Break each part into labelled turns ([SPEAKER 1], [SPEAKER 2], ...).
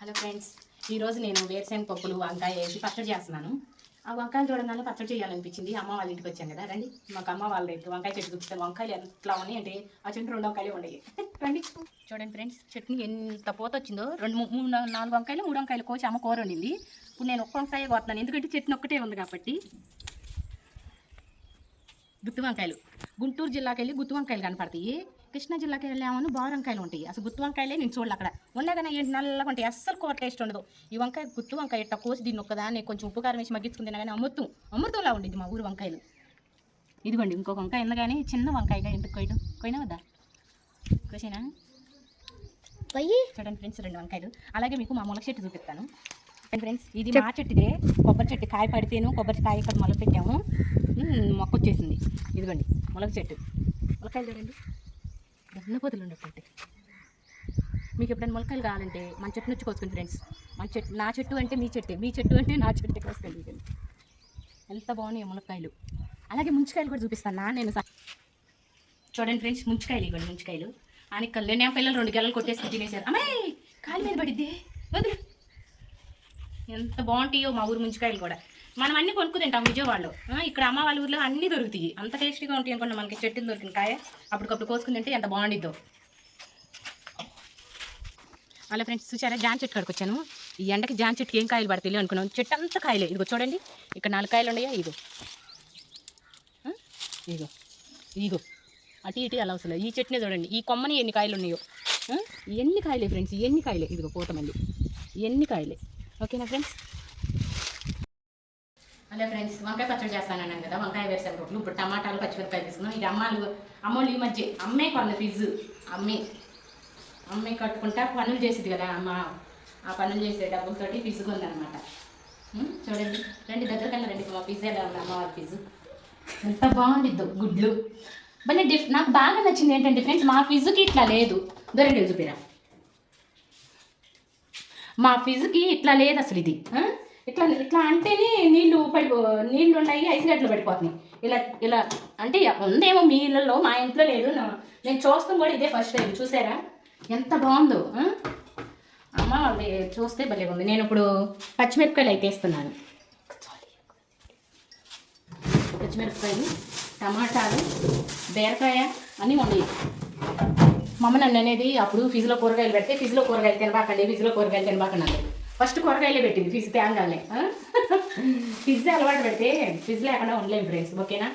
[SPEAKER 1] Hello friends ఈరోజు నేను వేరుశెనగ పప్పులు వంకాయ వేసి పచ్చడి చేస్తున్నాను. ఆ వంకాయలు చూడగానే పచ్చడి చేయాలనిపించింది. అమ్మ వాళ్ళ ఇంటికి వచ్చాను కదా. రండి. మాకు అమ్మ వాళ్ళ ఇంటి వంకాయ చెట్టు చూపిస్తే వంకాయలు ఎట్లా ఉన్నాయి అంటే ఆ చెట్టు రెండు వంకాయలు ఉన్నాయి. రండి. చూడండి ఫ్రెండ్స్ చెట్టుని ఎంత పోత వచ్చిందో. రెండు మూడు నాలుగు వంకాయలు మూడు వంకాయలు కోసి అమ్మ కూర ఉండింది ఇప్పుడు నేను ఒక్క వంకాయ కోతున్నాను ఎందుకంటే చెట్టుని ఒక్కటే ఉంది కాబట్టి. గుత్తి వంకాయలు. గుంటూరు జిల్లాకి వెళ్ళి గుత్తి వంకాయలు కనపడతాయి. కృష్ణా జిల్లాకి వెళ్ళామని బారు వంకాయలు ఉంటాయి. అసలు గుత్తి వంకాయలే నేను చూడలే అక్కడ. కానీ ఏంటి నల్లగా ఉంటాయి. అస్సలు కూర టేస్ట్ ఉండదు. ఈ వంకాయ గుత్తి వంకాయ ఇట్ట కోసి దీన్ని ఒక్కదాన్ని కొంచెం ఉప్పు కారం వేసి మగ్గించుకుని తిన్నా కానీ అమృతం అమృతంలా ఉండింది మా ఊరు వంకాయలు. ఇదిగోండి ఇంకొక వంకాయ ఉంది కానీ చిన్న వంకాయగా ఎందుకు కొయ్యడం? కొయినా వద్దా? కోసేనా
[SPEAKER 2] పోయి
[SPEAKER 1] చూడండి ఫ్రెండ్స్ రెండు వంకాయలు. అలాగే మీకు మా మొలక చెట్టు చూపిస్తాను. ఫ్రెండ్స్ ఇది మా చెట్టుదే కొబ్బరి చెట్టు కాయ పడితేను కొబ్బరి కాయ ఇక్కడ మొలక పెట్టాము మొక్క వచ్చేసింది. ఇదిగోండి మొలక చెట్టు. మొలకాయలు చూడండి. ఎన్న పొదలు ఉన్నట్టు మీకు ఎప్పుడైనా మొలకలు కావాలంటే మన చెట్టు నుంచి కోసుకోండి ఫ్రెండ్స్. మన చెట్టు నా చెట్టు అంటే మీ చెట్టే మీ చెట్టు అంటే నా చెట్టు కోసుకోండి ఎంత బాగున్నాయి మునక్కాయలు. అలాగే ముంచికాయలు కూడా చూపిస్తాను. నా నేను చూడండి ఫ్రెండ్స్ ముంచికాయలు ఇవ్వండి ముంచికాయలు. అని నేను పిల్లలు రెండు గెలలు కొట్టేసి తినేశారు. అమ్మాయి కాలు మీద పడిద్ది. వదిలి. ఎంత బాగుంటాయో మా ఊరు ముంచికాయలు కూడా. మనం అన్ని కొనుక్కు తింటాం విజయవాడలో. ఇక్కడ అమ్మ వాళ్ళ ఊర్లో అన్నీ దొరుకుతాయి. అంత టేస్టీగా ఉంటాయి అనుకోండి మనకి చెట్టులు దొరికిన కాయ? అప్పటికప్పుడు కోసుకుని తింటే ఎంత బాగుండిద్దో. అలా ఫ్రెండ్స్ చూసారా? జాన్ చెట్టు కాడికి వచ్చాను. ఈ ఎండకి జాన్ చెట్టుకి ఏం కాయలు పడతాయి అనుకున్నాను. చెట్టు అంతా కాయలే. ఇదిగో చూడండి. ఇక్కడ నాలుగు కాయలు ఉన్నాయా? ఇదిగో. ఇదిగో. ఇదిగో. అటు ఇటు అలా అవసరం ఈ చెట్టునే చూడండి. ఈ కొమ్మని ఎన్ని కాయలు ఉన్నాయో? ఎన్ని కాయలే ఫ్రెండ్స్? ఎన్ని కాయలే? ఇదిగో పోతమంది ఎన్ని కాయలే? ఓకేనా ఫ్రెండ్స్? అలా ఫ్రెండ్స్ వంకాయ పచ్చడి చేస్తానన్నాను కదా వంకాయ వేసాను రొట్లు ఇప్పుడు టమాటాలు పచ్చిమిరపకాయ తీసుకున్నాం ఇది అమ్మాలు అమ్మోళ్ళు ఈ మధ్య అమ్మే కొన్న ఫిజ్ అమ్మే. అమ్మే కట్టుకుంటా పనులు చేసేది కదా అమ్మ. ఆ పనులు చేసే డబ్బులతోటి ఫిజ్ కొందనమాట. చూడండి. రండి దగ్గర కన్నా రండి మా ఫిజ్ ఎలా ఉంది అమ్మవారి ఫిజ్ ఎంత బాగుండిద్దు గుడ్లు. మళ్ళీ డిఫ్ నాకు బాగా నచ్చింది ఏంటంటే ఫ్రెండ్స్ మా ఫిజ్కి ఇట్లా లేదు. దొరండి చూపిరా. మా ఫిజ్కి ఇట్లా లేదు అసలు ఇది. ఇట్లా ఇట్లా అంటేనే నీళ్ళు పడి నీళ్ళు ఉన్నాయి ఐస్ పడిపోతున్నాయి. ఇలా ఇలా అంటే ఉందేమో మీ ఇళ్ళల్లో మా ఇంట్లో లేదు. నేను చూస్తాం కూడా ఇదే ఫస్ట్ టైం చూసారా? ఎంత బాగుందో అమ్మ వాళ్ళు చూస్తే భలే ఉంది. నేను ఇప్పుడు పచ్చిమిరపకాయలు అయితే వేస్తున్నాను. పచ్చిమిరపకాయలు టమాటాలు బీరకాయ అన్నీ ఉన్నాయి. మా నన్ను అనేది అప్పుడు ఫిజ్లో కూరగాయలు పెడితే ఫిజ్లో కూరగాయలు తినబాకండి ఫిజ్లో కూరగాయలు తినబాకండి అన్నది ఫస్ట్ కూరగాయలే పెట్టింది ఫిజ్ తేంగానే ఫిజ్ అలవాటు పెడితే ఫిజ్ లేకుండా ఉండలేము ఫ్రెండ్స్ ఓకేనా?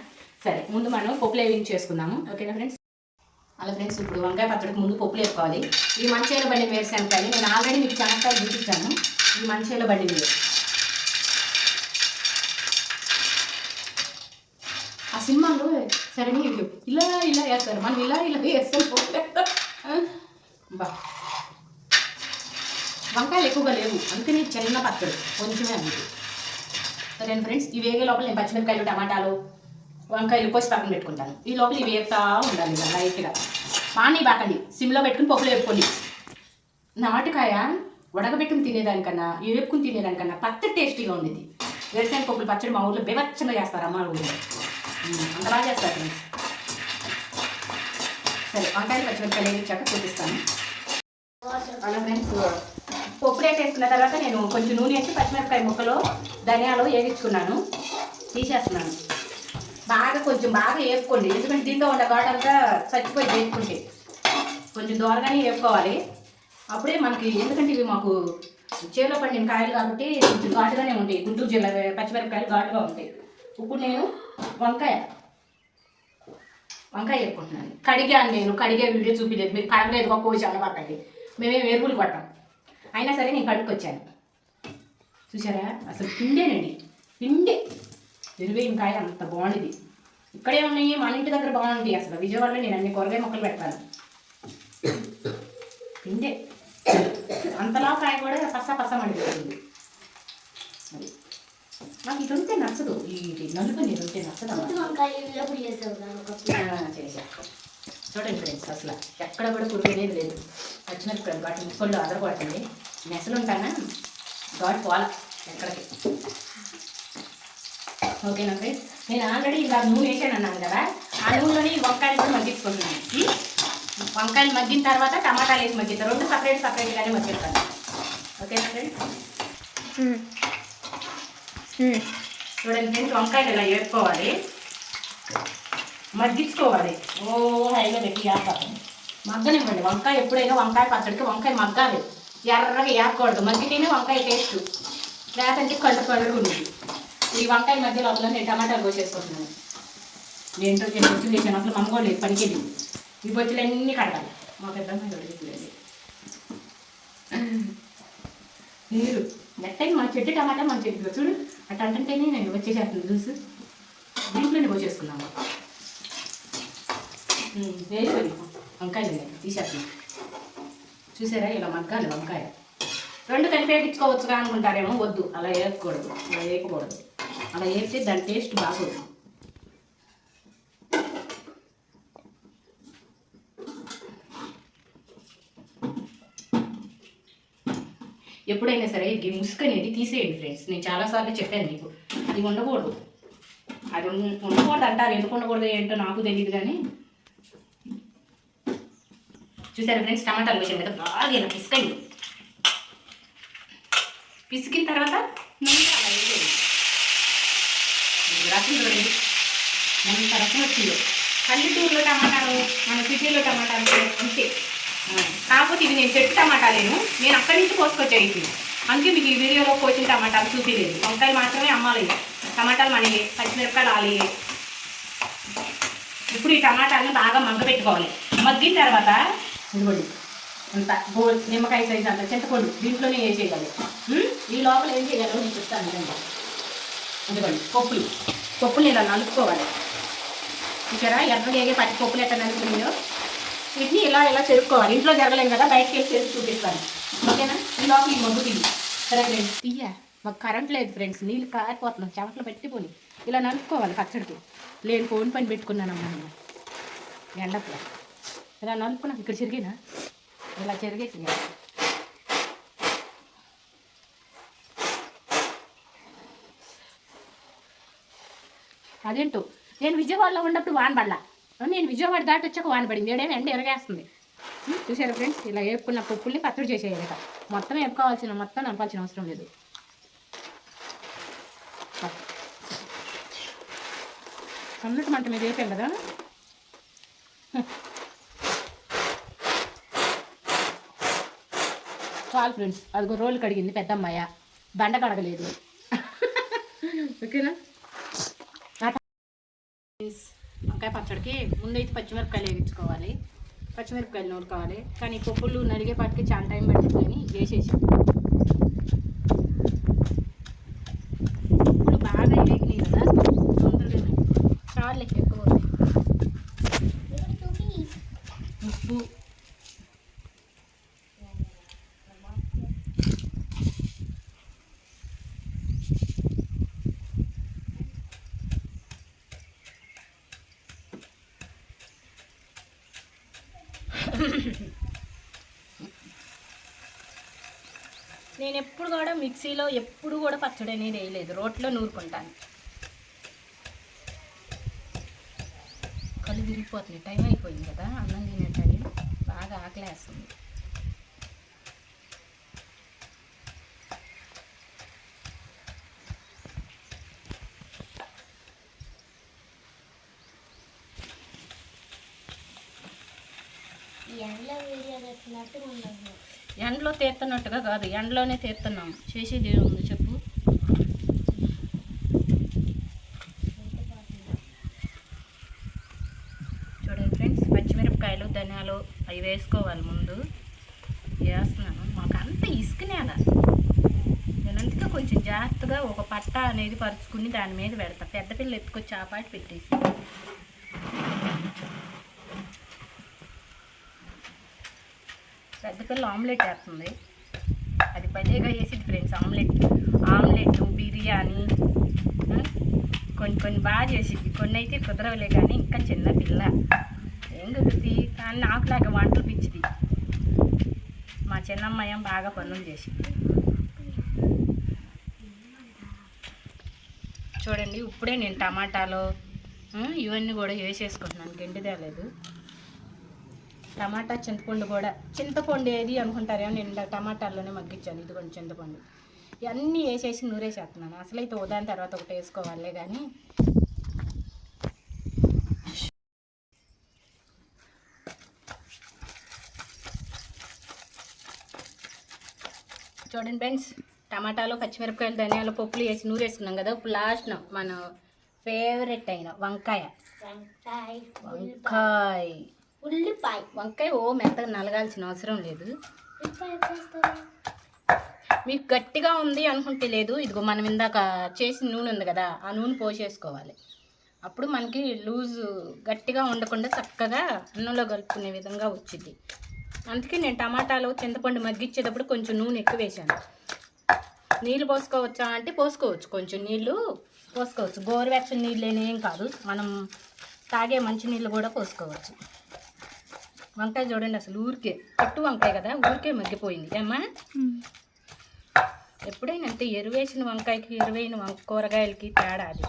[SPEAKER 1] సరే ముందు మనం పప్పులు వేయించేసుకుందాము ఓకేనా ఫ్రెండ్స్ అలా ఫ్రెండ్స్ ఇప్పుడు వంకాయ పచ్చడికి ముందు పప్పులు వేసుకోవాలి ఈ మంచిలో బండి వేరుశనగకాయలు నేను ఆల్రెడీ మీకు చెనక్కాయలు చూపించాను. ఈ మంచిలో బండి మీరు ఆ సినిమాలో సరే ఇలా ఇలా వేస్తారు. మనం ఇలా ఇలా వేస్తాం. బా. వంకాయలు ఎక్కువగా లేవు. అందుకని చిన్న పచ్చడి. కొంచెమే ఉంది. సరే ఫ్రెండ్స్ ఇవి వేగే లోపల నేను పచ్చిమిరపకాయలు టమాటాలు వంకాయలు కోసి పక్కన పెట్టుకుంటాను. ఈ లోపల ఇవి వేపుతా ఉండాలి ఇలా లైట్గా. పానీ బాకండి సిమ్లో పెట్టుకుని పప్పులు వేపుకోండి. నాటుకాయ ఉడకబెట్టుకుని తినేదానికన్నా వేపుకుని తినేదానికన్నా పచ్చడి టేస్టీగా ఉండేది. వేరుశనగ పప్పులు పచ్చడి మా ఊళ్ళో బెవచ్చంగా చేస్తారు అమ్మ ఊళ్ళో అంత బాగా చేస్తారు ఫ్రెండ్స్. సరే వంకాయలు పచ్చిమిరపకాయలు వేయించాక చూపిస్తాను. అలా ఫ్రెండ్స్ పప్పు రేట్ వేసుకున్న తర్వాత నేను కొంచెం నూనె వేసి పచ్చిమిరపకాయ ముక్కలు ధనియాలు వేగించుకున్నాను తీసేస్తున్నాను. బాగా కొంచెం బాగా వేపుకోండి. ఎందుకంటే దీంట్లో ఉన్న ఘాటంతా చచ్చిపోయి వేపుకుంటే కొంచెం దూరంగానే వేపుకోవాలి. అప్పుడే మనకి ఎందుకంటే ఇవి మాకు చేలో పండిన కాయలు కాబట్టి కొంచెం ఘాటుగానే ఉంటాయి. గుంటూరు జిల్లా పచ్చిమిరపకాయలు ఘాటుగా ఉంటాయి. ఇప్పుడు నేను వంకాయ వంకాయ వేపుకుంటున్నాను. కడిగాను నేను. కడిగే వీడియో చూపించలేదు మీరు కడగలేదు ఒక కోసి మేమేం ఎరువులు కొట్టాం అయినా సరే నేను కడుక్కొచ్చాను. చూసారా అసలు పిండేనండి. పిండే. ఎరువైన కాయ అంత బాగుంది ఇక్కడే ఉన్నాయి మన ఇంటి దగ్గర బాగుంటాయి అసలు విజయవాడలో నేను అన్ని కూరగాయ మొక్కలు పెడతాను. పిండే. అంతలా కాయ కూడా పస పస మండిపోతుంది. నాకు ఇది ఉంటే నచ్చదు. ఈ నలుపు నీరు ఉంటే నచ్చదు చేశా చూడండి ఫ్రెండ్స్ అసలు ఎక్కడ కూడా అనేది లేదు. పచ్చిమిరపకాయలు వాటి ముక్కల్లో అదరగొట్టండి మెసలు ఉంటానా ఘాట్ పోల ఎక్కడికి? ఓకేనా ఫ్రెండ్స్ నేను ఆల్రెడీ ఇలా నూనె వేసాను అన్నాను కదా ఆ నూనెలోని వంకాయలు కూడా మగ్గించుకుంటున్నాను. వంకాయలు మగ్గిన తర్వాత టమాటాలు వేసి మగ్గిస్తాను రెండు సపరేట్ సపరేట్గానే మగ్గిస్తాను. ఓకేనా ఫ్రెండ్స్ చూడండి ఫ్రెండ్స్ వంకాయలు ఇలా వేసుకోవాలి మగ్గించుకోవాలి. ఓ హైలో పెట్టి వేస్తారు మగ్గనివ్వండి. వంకాయ ఎప్పుడైనా వంకాయ పచ్చడికి వంకాయ మగ్గాలి. ఎర్రగా ఏకూడదు మగ్గితేనే వంకాయ టేస్ట్. లేదంటే కళ్ళు కళ్ళు ఉంది ఈ వంకాయ మధ్య లోపల నేను టమాటాలు కోసేసుకుంటున్నాను. ఏంటో నేను బొచ్చులు చేశాను అసలు మమ్మగోడు లేదు పనికి ఈ బొచ్చులు అన్నీ కడగాలి. మా పెద్దమ్మ దొరికిలేదు నీరు నెట్టని మన చెట్టు టమాటా మన చెట్టు చూడు అటు అంటేనే నేను వచ్చేసేస్తుంది. జ్యూస్ దీంట్లోనే పోసేసుకున్నాము వేసి వంకాయలు ఉన్నాయి. తీసేస్తున్నాం చూసారా ఇలా మగ్గాలి వంకాయ. రెండు కలిపి వేయించుకోవచ్చుగా అనుకుంటారేమో వద్దు. అలా వేయకూడదు. అలా వేయకూడదు. అలా వేస్తే దాని టేస్ట్ బాగోదు. ఎప్పుడైనా సరే ఇది ముసుగు అనేది తీసేయండి ఫ్రెండ్స్. నేను చాలాసార్లు చెప్పాను మీకు. ఇది ఉండకూడదు. అది ఉండకూడదు అంటారు. ఎందుకు ఉండకూడదు ఏంటో నాకు తెలియదు కానీ చూసారు ఫ్రెండ్స్? టమాటాలు వేసాం కదా బాగా ఇలా పిసకండి. పిసికిన తర్వాత నూనె అలా రసం చూడండి. ఎంత రసం వచ్చిందో. పల్లెటూరులో టమాటాలు మన సిటీలో టమాటాలు అంతే. కాకపోతే ఇవి నేను చెట్టు టమాటాలేను నేను అక్కడి నుంచి కోసుకొచ్చాయి ఇవి. అందుకే మీకు ఈ వీడియోలో కోసిన టమాటాలు చూపించలేదు వంకాయలు మాత్రమే అమ్మాలి. టమాటాలు మనవి పచ్చిమిరపకాయలు ఆలి. ఇప్పుడు ఈ టమాటాలను బాగా మగ్గబెట్టుకోవాలి మగ్గిన తర్వాత ఇదిగోండి. అంత గోల్ నిమ్మకాయ సైజ్ అంత చింతపండు దీంట్లోనే ఏం ఉమ్, ఈ లోపల ఏం చేయగలరు నేను చెప్తాను ఇదండి ఇదిగోండి పప్పులు. పప్పులు ఇలా నలుపుకోవాలి. చూసారా? ఎర్ర ఏగే పచ్చి పప్పులు ఎట్లా నలుపుకున్నాయో వీటిని ఇలా ఇలా చెరుపుకోవాలి. ఇంట్లో జరగలేము కదా? బయటకి వెళ్ళి చెరుపు చూపిస్తాను. ఓకేనా? ఈ లోపల ఈ మగ్గు తిని సరే తీయ? మాకు కరెంట్ లేదు ఫ్రెండ్స్ నీళ్ళు కారిపోతున్నాం చెమట్లో పెట్టిపోయి ఇలా నలుపుకోవాలి పచ్చడికి. లేని ఫోన్ పని పెట్టుకున్నానమ్మా నేను. ఎండకు ఇలా నలుపుకున్నాక ఇక్కడ చెరిగినా ఇలా చెరిగేసి అదేంటో? నేను విజయవాడలో ఉన్నప్పుడు వాన పడలా. నేను విజయవాడ దాటి వచ్చాక వాన పడింది. ఏడేమి ఎండ ఎరగేస్తుంది. చూసారా ఫ్రెండ్స్? ఇలా వేపుకున్న పప్పుల్ని పచ్చడి చేసేయాలట. మొత్తం వేపుకోవాల్సిన మొత్తం నలపాల్సిన అవసరం లేదు. అన్నట్టు మంట మీద వేపాం కదా? చాలు ఫ్రెండ్స్ అదిగో రోలు కడిగింది పెద్ద అమ్మాయ బండ కడగలేదు. ఓకేనా? వంకాయ పచ్చడికి ముందైతే పచ్చిమిరపకాయలు వేయించుకోవాలి. పచ్చిమిరపకాయలు నూరుకోవాలి. కానీ పప్పులు నడిగేపాటికి చాలా టైం పడుతుంది కానీ వేసేసి ఇప్పుడు బాగా వేగినాయి కదా తొందరగా చాలు ఎక్కువ అవుతాయి. ఉప్పు నేను ఎప్పుడు కూడా మిక్సీలో ఎప్పుడు కూడా పచ్చడి అనేది వేయలేదు. రోట్లో నూరుకుంటాను. కళ్ళు తిరిగిపోతుంది టైం అయిపోయింది కదా. అన్నం తినేటని బాగా ఆకలేస్తుంది.
[SPEAKER 2] ఎండలో వీడియో తెచ్చినట్టు ఉండదు
[SPEAKER 1] ఎండలో తీస్తున్నట్టుగా కాదు ఎండలోనే తీస్తున్నాం. చేసేది ఏముంది చెప్పు. చూడండి ఫ్రెండ్స్ పచ్చిమిరపకాయలు ధనియాలు అవి వేసుకోవాలి ముందు. వేస్తున్నాను. మాకు అంత ఇసుక నేల. నేను అందుకే కొంచెం జాగ్రత్తగా ఒక పట్ట అనేది పరుచుకుని దాని మీద పెడతా. పెద్ద పిల్లలు ఎత్తుకొచ్చి ఆ పెట్టేసి. పెద్ద పిల్ల ఆమ్లెట్ వేస్తుంది. అది పదేగా వేసేది ఫ్రెండ్స్ ఆమ్లెట్. ఆమ్లెట్ బిర్యానీ కొన్ని కొన్ని బాగా చేసేది. కొన్ని అయితే కుదరవలే కానీ ఇంకా చిన్న పిల్ల. ఏం కుదురుతుంది కానీ నాకు నాకులాగా వంటలు పిచ్చిది మా చిన్నమ్మాయం బాగా పనులు చేసింది. చూడండి ఇప్పుడే నేను టమాటాలు ఇవన్నీ కూడా వేసేసుకుంటున్నాను. గెండి తేలేదు. టమాటా చింతపండు కూడా. చింతపండు ఏది అనుకుంటారేమో నేను టమాటాల్లోనే మగ్గించాను. ఇదిగోండి చింతపండు. ఇవన్నీ వేసేసి నూరేసేస్తున్నాను. అసలైతే ఉదాహరణ తర్వాత ఒకటి వేసుకోవాలే కానీ చూడండి ఫ్రెండ్స్ టమాటాలు పచ్చిమిరపకాయలు ధనియాల పప్పులు వేసి నూరేసుకున్నాం కదా. ఇప్పుడు లాస్ట్ మన ఫేవరెట్ అయిన వంకాయ.
[SPEAKER 2] వంకాయ.
[SPEAKER 1] వంకాయ.
[SPEAKER 2] ఉల్లిపాయ.
[SPEAKER 1] వంకాయ ఓ మెత్తగా నలగాల్సిన అవసరం లేదు. మీకు గట్టిగా ఉంది అనుకుంటే లేదు. ఇదిగో మనం ఇందాక చేసిన నూనె ఉంది కదా ఆ నూనె పోసేసుకోవాలి. అప్పుడు మనకి లూజ్ గట్టిగా ఉండకుండా చక్కగా అన్నంలో కలుపుకునే విధంగా వచ్చింది. అందుకే నేను టమాటాలు చింతపండు మగ్గిచ్చేటప్పుడు కొంచెం నూనె ఎక్కువ వేసాను నీళ్ళు పోసుకోవచ్చా అంటే పోసుకోవచ్చు. కొంచెం నీళ్ళు పోసుకోవచ్చు. గోరువెచ్చని నీళ్ళు ఏం కాదు. మనం తాగే మంచి నీళ్ళు కూడా పోసుకోవచ్చు. వంకాయ చూడండి అసలు ఊరికే పట్టు వంకాయ కదా ఊరికే మగ్గిపోయింది. ఏమ్మా? ఎప్పుడైనా అంటే ఎరువేసిన వంకాయకి ఎరువైన కూరగాయలకి తేడా అది.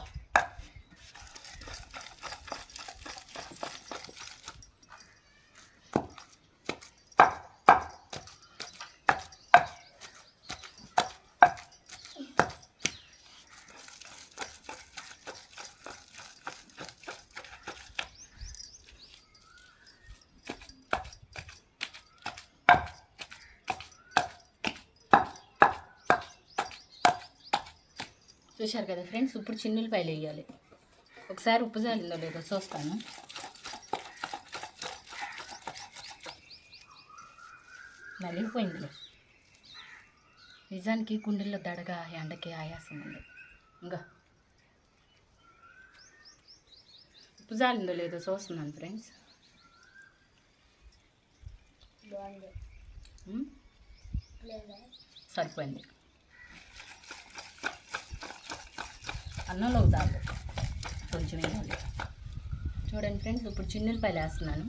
[SPEAKER 1] చూశారు కదా ఫ్రెండ్స్ ఇప్పుడు చిన్నులపాయలు వేయాలి. ఒకసారి ఉప్పు జాలిందో లేదో చూస్తాను. నలిగిపోయిందిలే నిజానికి గుండెల్లో దడగా ఎండకి ఆయాసం ఉంది. ఇంకా ఉప్పు జాలిందో లేదో చూస్తున్నాను ఫ్రెండ్స్. సరిపోయింది. అన్నంలో తాగు కొంచెం వేయాలి చూడండి ఫ్రెండ్స్ ఇప్పుడు చిన్నులపాయలు వేస్తున్నాను.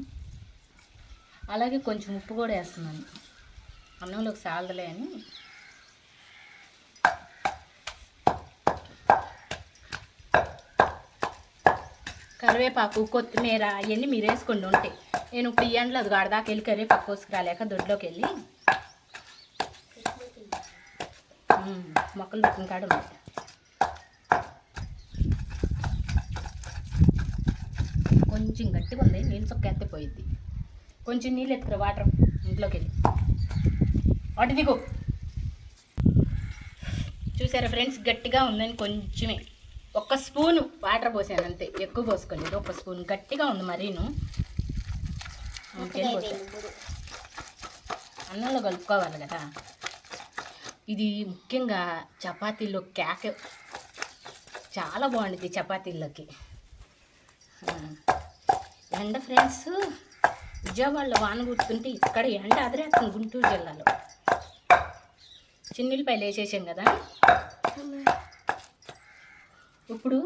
[SPEAKER 1] అలాగే కొంచెం ఉప్పు కూడా వేస్తున్నాను. అన్నంలోకి సాలదలే అని. కరివేపాకు కొత్తిమీర అవన్నీ మీరు వేసుకోండి ఉంటే. నేను ఇప్పుడు ఈ ఎండలో అది గాడదాకా వెళ్ళి కరివేపాకు కోసుకురాలేక దొడ్లోకి వెళ్ళి. మొక్కలు పెట్టిన కాడ ఉంటాయి కొంచెం గట్టిగా ఉంది నీళ్ళు చొక్క ఎత్తే పోయిద్ది. కొంచెం నీళ్ళు ఎత్తుకురా వాటర్ ఇంట్లోకి వెళ్ళి. అటు దిగు. చూసారా ఫ్రెండ్స్ గట్టిగా ఉందని కొంచెమే. ఒక్క స్పూను వాటర్ పోసాను అంతే ఎక్కువ పోసుకోలేదు. ఒక స్పూన్ గట్టిగా ఉంది మరీను. అన్నంలో కలుపుకోవాలి కదా. ఇది ముఖ్యంగా చపాతీల్లో క్యాక్ చాలా బాగుంటుంది చపాతీల్లోకి. ఎండ ఫ్రెండ్స్ విజయవాడలో వాన గుర్తుంటే ఇక్కడ ఎండ అదిరేస్తుంది గుంటూరు జిల్లాలో. చిన్నిల్లిపాయలు వేసేసాం కదా. ఇప్పుడు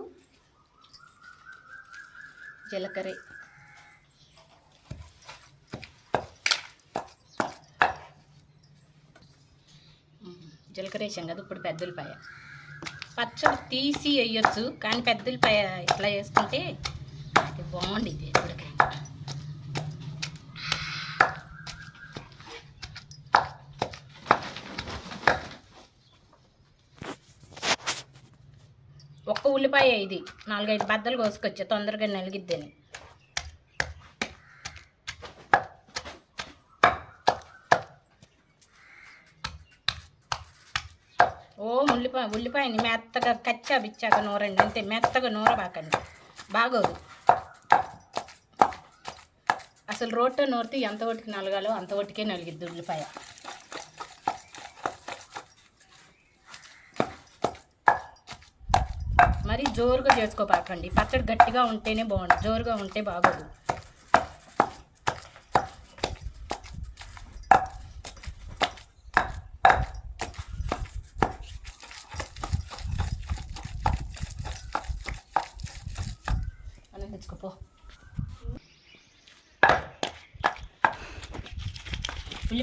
[SPEAKER 1] జీలకర్ర. జీలకర్ర వేసాం కదా ఇప్పుడు పెద్దలపాయ పచ్చడి తీసి వేయొచ్చు కానీ పెద్దలపాయ ఇట్లా వేసుకుంటే బాగుండిద్ది ఎప్పటికైనా ఒక్క ఉల్లిపాయ ఇది. నాలుగైదు బద్దలు కోసుకొచ్చా తొందరగా నలిగిద్దని ఓ ఉల్లిపాయ ఉల్లిపాయని మెత్తగా కచ్చా బిచ్చాక నూరండి అంతే మెత్తగా నూరబాకండి. బాగోదు. అసలు రోట్లో నూరితే ఎంత ఒటికి నలగాలో అంత ఒటికే నలిగిద్ది ఉల్లిపాయ. మరి జోరుగా చేసుకోబాకండి పచ్చడి గట్టిగా ఉంటేనే బాగుంటుంది జోరుగా ఉంటే బాగోదు.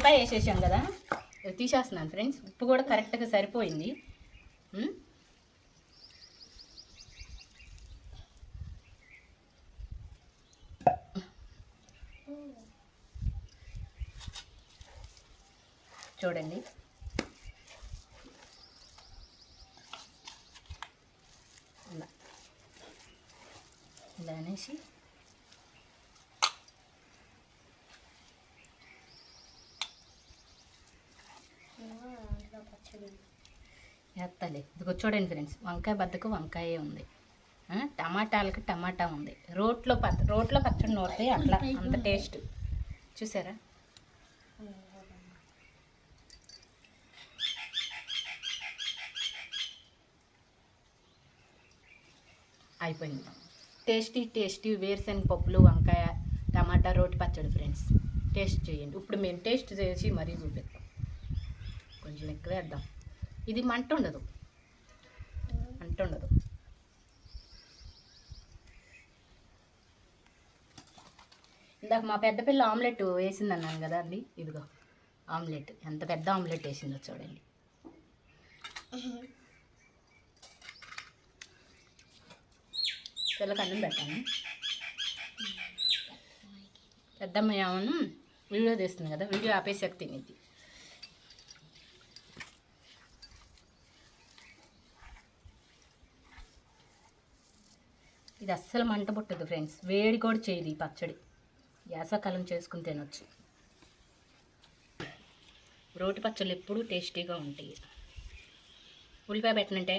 [SPEAKER 1] నిమ్మకాయ వేసేసాం కదా తీసేస్తున్నాను ఫ్రెండ్స్. ఉప్పు కూడా కరెక్ట్గా సరిపోయింది. చూడండి. వేస్తాలే ఇదిగో చూడండి ఫ్రెండ్స్ వంకాయ బద్దకు వంకాయ ఉంది. టమాటాలకి టమాటా ఉంది. రోట్లో పచ్చ రోట్లో పచ్చడి నూరితే అట్లా అంత టేస్ట్ చూసారా? అయిపోయింది. టేస్టీ టేస్టీ వేరుశనగ పప్పులు వంకాయ టమాటా రోటి పచ్చడి ఫ్రెండ్స్ టేస్ట్ చేయండి. ఇప్పుడు మేము టేస్ట్ చేసి మరీ చూపిస్తాం కొంచెం ఎక్కువ వేద్దాం. ఇది మంట ఉండదు. మంట ఉండదు. ఇందాక మా పెద్ద పిల్ల ఆమ్లెట్ వేసింది అన్నాను కదా అండి. ఇదిగో ఆమ్లెట్. ఎంత పెద్ద ఆమ్లెట్ వేసిందో చూడండి. పిల్లకి అన్నం పెట్టాను. పెద్దమ్మ ఏమను వీడియో తీస్తుంది కదా వీడియో ఆపేసాక తినేది ఇది అస్సలు మంట పుట్టదు ఫ్రెండ్స్ వేడి కూడా చేయదు ఈ పచ్చడి. యాసకాలం చేసుకుని తినొచ్చు. రోటి పచ్చళ్ళు ఎప్పుడూ టేస్టీగా ఉంటాయి. ఉల్లిపాయ పెట్టనంటే?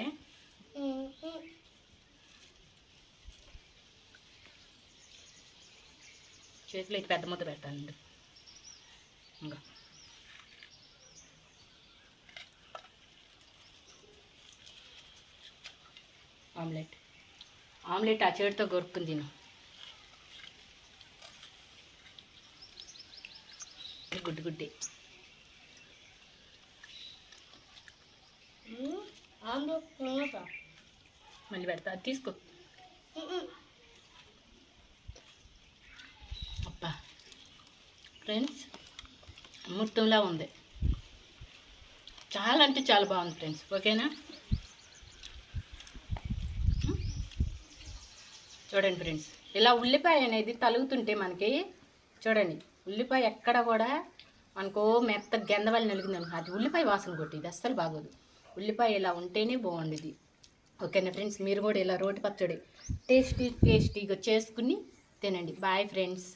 [SPEAKER 1] చేతిలో ఇది పెద్ద ముద్ద పెడతానండి ఇంకా. ఆమ్లెట్. ఆమ్లెట్ ఆ చేతితో కొరుక్కుని తిను. గుడ్డు గుడ్డి మళ్ళీ పెడతా తీసుకో. అబ్బా. ఫ్రెండ్స్ అమృతంలా ఉంది. చాలా అంటే చాలా బాగుంది ఫ్రెండ్స్ ఓకేనా? చూడండి ఫ్రెండ్స్. ఇలా ఉల్లిపాయ అనేది తలుగుతుంటే మనకి చూడండి ఉల్లిపాయ ఎక్కడ కూడా మనకు మెత్త గెందవల్లి నలిగింది అది ఉల్లిపాయ వాసన కొట్టి ఇది అస్సలు బాగోదు. ఉల్లిపాయ ఇలా ఉంటేనే బాగుండేది. ఓకేనా ఫ్రెండ్స్? మీరు కూడా ఇలా రోటి పచ్చడి టేస్టీ టేస్టీగా చేసుకుని తినండి. Bye friends.